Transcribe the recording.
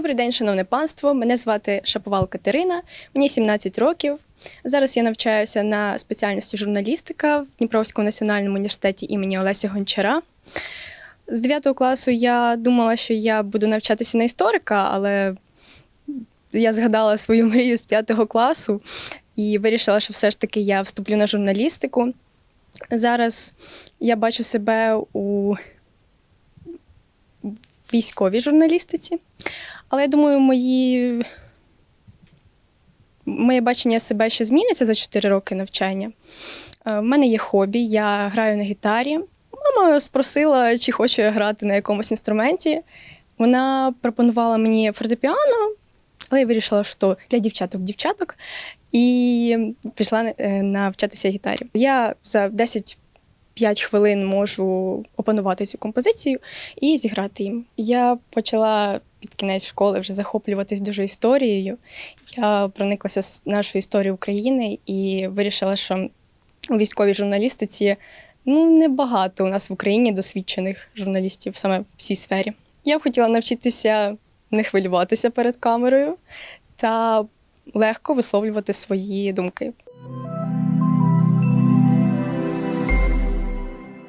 Добрий день, шановне панство. Мене звати Шаповал Катерина, мені 17 років. Зараз я навчаюся на спеціальності журналістика в Дніпровському національному університеті імені Олеся Гончара. З 9 класу я думала, що я буду навчатися на історика, але я згадала свою мрію з 5 класу і вирішила, що все ж таки я вступлю на журналістику. Зараз я бачу себе у військовій журналістиці. Але я думаю, мої... моє бачення себе ще зміниться за 4 роки навчання. Е, В мене є хобі, я граю на гітарі. Мама спросила, чи хочу я грати на якомусь інструменті. Вона пропонувала мені фортепіано, але я вирішила, що для дівчаток-дівчаток, і пішла е, навчатися гітарі. Я за 10 5 хвилин можу опанувати цю композицію і зіграти їм. Я почала під кінець школи вже захоплюватись дуже історією. Я прониклася з нашою історією України і вирішила, що у військовій журналістиці ну небагато у нас в Україні досвідчених журналістів саме в цій сфері. Я б хотіла навчитися не хвилюватися перед камерою та легко висловлювати свої думки.